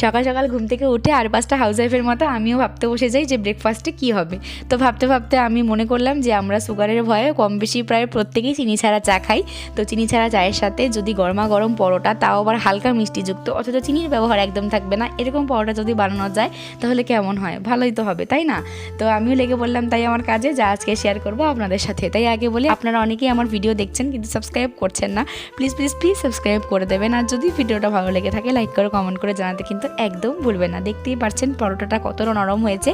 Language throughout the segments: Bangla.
সকাল সকাল ঘুম থেকে উঠে আর পাঁচটা হাউস ওয়াইফের মতো আমিও ভাবতে বসে যাই যে ব্রেকফাস্টে কী হবে। তো ভাবতে ভাবতে আমি মনে করলাম যে আমরা সুগারের ভয়ে কম বেশি প্রায় প্রত্যেকেই চিনি ছাড়া চা খাই। তো চিনি ছাড়া চায়ের সাথে যদি গরমা গরম পরোটা, তাও আবার হালকা মিষ্টিযুক্ত, অথচ চিনির ব্যবহার একদম থাকবে না। এরকম পরোটা যদি বানানো যায়, তাহলে কেমন হয়? ভালোই তো হবে, তাই না? তো আমিও লেগে বললাম তাই আমার কাজে, যা আজকে শেয়ার করব আপনাদের সাথে। তাই আগে বলি, আপনারা অনেকেই আমার ভিডিও দেখছেন কিন্তু সাবস্ক্রাইব করছেন না। প্লিজ প্লিজ প্লিজ সাবস্ক্রাইব করে দেবেন। আর যদি ভিডিওটা ভালো লেগে থাকে লাইক করে কমেন্ট করে জানাতে কিন্তু একদম ভুলবেন না। দেখতেই পারছেন পরোটাটা কতটা নরম হয়েছে।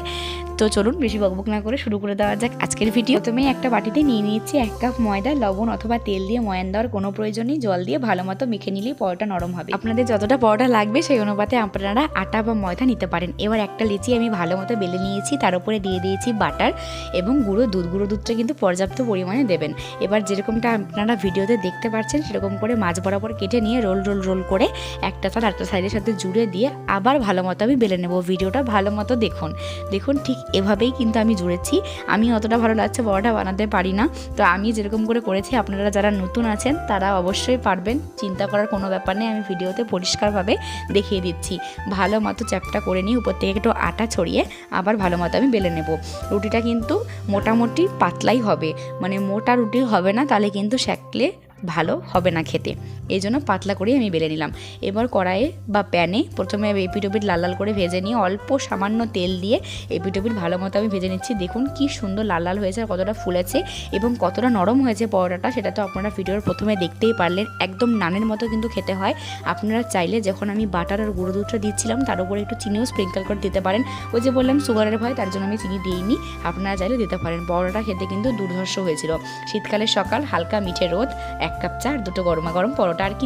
তো চলুন বেশি বকবক না করে শুরু করে দেওয়া যাক আজকের ভিডিও। তুমি একটা বাটিতে নিয়ে নিয়েছি এক কাপ ময়দা, লবণ অথবা তেল দিয়ে ময়ান দেওয়ার কোনো প্রয়োজন নেই জল দিয়ে ভালো মতো মেখে নিলেই পরোটা নরম হবে। আপনাদের যতটা পরোটা লাগবে সেই অনুপাতে আপনারা আটা বা ময়দা নিতে পারেন। এবার একটা লিচি আমি ভালো মতো বেলে নিয়েছি। তার উপরে দিয়ে দিয়েছি বাটার এবং গুঁড়ো দুধ। গুঁড়ো দুধটা কিন্তু পর্যাপ্ত পরিমাণে দেবেন। এবার যেরকমটা আপনারা ভিডিওতে দেখতে পাচ্ছেন সেরকম করে মাছ বরাবর কেটে নিয়ে রোল রোল রোল করে একটা সাইড একটা সাইডের সাথে জুড়ে দিয়ে আবার ভালো মতো আমি বেলে নেব। ভিডিওটা ভালো মতো দেখুন। দেখুন ঠিক এভাবেই কিন্তু আমি জুড়েছি। আমি অতটা ভালো লাগছে বড়টা বানাতে পারি না। তো আমি যেরকম করে করেছি, আপনারা যারা নতুন আছেন, তারা অবশ্যই পারবেন। চিন্তা করার কোনো ব্যাপার নেই, আমি ভিডিওতে পরিষ্কারভাবে দেখিয়ে দিচ্ছি। ভালো মতো চ্যাপটা করে নিয়ে উপর থেকে একটু আটা ছড়িয়ে আবার ভালো মতো আমি বেলে নেব। রুটিটা কিন্তু মোটামুটি পাতলাই হবে। মানে মোটা রুটি হবে না, তাহলে কিন্তু সেঁকলে ভালো হবে না খেতে। এই জন্য পাতলা করেই আমি বেলে নিলাম। এবার কড়াইয়ে বা প্যানে প্রথমে এপিটোপিট লাল লাল করে ভেজে নিয়ে অল্প সামান্য তেল দিয়ে এপিটোপিট ভালো মতো আমি ভেজে নিচ্ছি। দেখুন কি সুন্দর লাল লাল হয়েছে আর কতটা ফুলেছে এবং কতটা নরম হয়েছে পরোটাটা, সেটা তো আপনারা ভিডিওর প্রথমে দেখতেই পারলেন। একদম নানের মতো কিন্তু খেতে হয়। আপনারা চাইলে যখন আমি বাটার আর গুঁড়ো দুধটা দিচ্ছিলাম, তার উপরে একটু চিনিও স্প্রিঙ্কল করে দিতে পারেন। ওই যে বললাম সুগারের ভয়, তার জন্য আমি চিনি দিইনি। আপনারা চাইলে দিতে পারেন। পরোটা খেতে কিন্তু দুর্ধর্ষ হয়েছিল। শীতকালের সকাল, হালকা মিঠে রোদ, এক কাপ চা আর দুটো গরমা গরম পরোটা আর কি